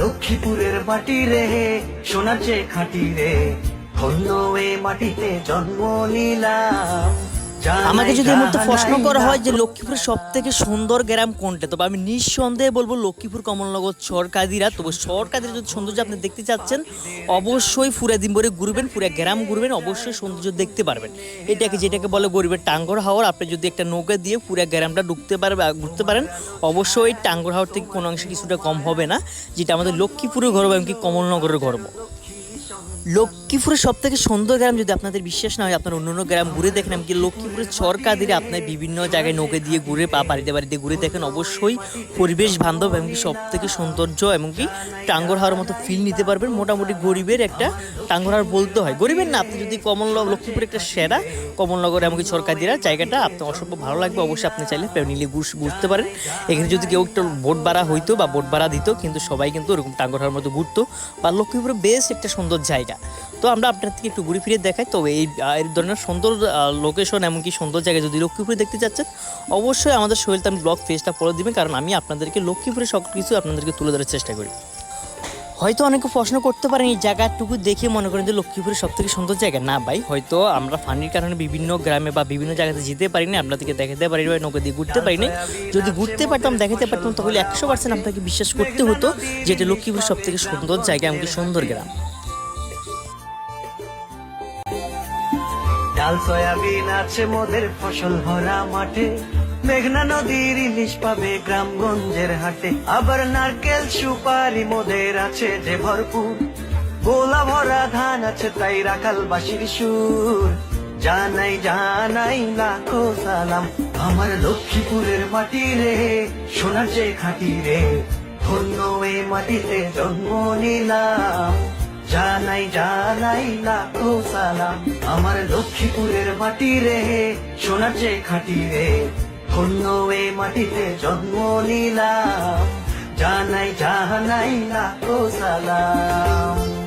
লক্ষ্মীপুরের মাটি রে সোনার চেয়ে খাঁটি রে ধন্য এ মাটিতে জন্ম নিলাম। আমাকে যদি এই মুহূর্তে প্রশ্ন করা হয় যে লক্ষ্মীপুরের সব থেকে সুন্দর গ্রাম কোনটা তবে আমি নিঃসন্দেহে বলব লক্ষ্মীপুর কমলনগর সরকাদিরা তবে সরকাদিরা যদি সৌন্দর্য আপনি দেখতে চাচ্ছেন অবশ্যই ফুরা দিনভরে ঘুরবেন পুরা গ্রাম ঘুরবেন অবশ্যই সৌন্দর্য দেখতে পারবেন। এটাকে যেটাকে বলে গরিবের টাঙ্গর হাওয়ার আপনি যদি একটা নৌকা দিয়ে পুরা গ্রামটা ঢুকতে পারবে ঘুরতে পারেন অবশ্যই টাঙ্গর হাওয়ার থেকে কোনো অংশে কিছুটা কম হবে না যেটা আমাদের লক্ষ্মীপুরের গর্ব এমনকি কমলনগরের গর্ব। লক্ষ্মীপুরের সব থেকে সুন্দর গ্রাম যদি আপনাদের বিশ্বাস না হয়, আপনার অন্য অন্য গ্রাম ঘুরে দেখেন। এমনকি লক্ষ্মীপুরের চরকা দিলে আপনার বিভিন্ন জায়গায় নৌকে দিয়ে ঘুরে বা বাড়িতে বাড়িতে ঘুরে দেখেন। অবশ্যই পরিবেশ বান্ধব এমনকি সব থেকে সৌন্দর্য এমনকি টাঙ্গর হাওয়ার মতো ফিল নিতে পারবেন। মোটামুটি গরিবের একটা টাঙ্গর হাওয়ার বলতে হয়। গরিবের না, আপনি যদি কমল লক্ষ্মীপুর একটা সেরা কমলনগর এমনকি সরকারিরা জায়গাটা আপনার অসম্ভ ভালো লাগবে। অবশ্যই আপনি চাইলে নিলে বুঝতে পারেন। এখানে যদি কেউ একটু বোট ভাড়া হইতো বা বোট ভাড়া দিত, কিন্তু সবাই কিন্তু ওরকম টাঙ্গর হাওয়ার মতো ঘুরতো। বা লক্ষ্মীপুরে বেশ একটা সুন্দর জায়গা। তো আমরা আপনার থেকে একটু ঘুরে ফিরে দেখাই। তবে এই ধরনের সুন্দর লোকেশন এমনকি সুন্দর জায়গা যদি লক্ষ্মীপুরে দেখতে চাচ্ছেন, অবশ্যই আমাদের সোহেলতান ব্লগ পেজটা ফলো দিবেন, কারণ আমি আপনাদেরকে লক্ষ্মীপুরে সব কিছু আপনাদেরকে তুলে ধরার চেষ্টা করি। হয়তো অনেকে প্রশ্ন করতে পারেন, এই জায়গাটুকু দেখে মনে করেন যে লক্ষ্মীপুরের সব থেকে সুন্দর জায়গা? না ভাই, হয়তো আমরা ফানির কারণে বিভিন্ন গ্রামে বা বিভিন্ন জায়গাতে যেতে পারি না আপনাদেরকে দেখাতে পারি না নৌকা দিয়ে ঘুরতে পারিনি। যদি ঘুরতে পারতাম, দেখাতে পারতাম, তাহলে একশো পার্সেন্ট আপনাকে বিশ্বাস করতে হতো যে এটা লক্ষ্মীপুরের সব থেকে সুন্দর জায়গা, এমনকি সুন্দর গ্রাম। ডাল সয়াবিন আছে মোদের ফসল ভরা মাঠে। মেঘনা নদীর ইলিশ পাবে গ্রামগঞ্জের হাটে। আবার নারকেল সুপারি মোদের আছে যে ভরপুর। গোলা ভরা ধান আছে তাই রাখাল বাসির সুর। জানাই জানাই লাখো সালাম। আমার লক্ষ্মীপুরের মাটি রে, সোনার যে খাঁটি রে। ধন্য এ মাটিতে জন্ম নিলাম। জানাই জানাই লাখো সালাম। আমার লক্ষ্মীপুরের মাটি রে, সোনার যে খাটি রে, ধন্য এ মাটিতে জন্ম নিলাম। জানাই জানাই লাখো সালাম।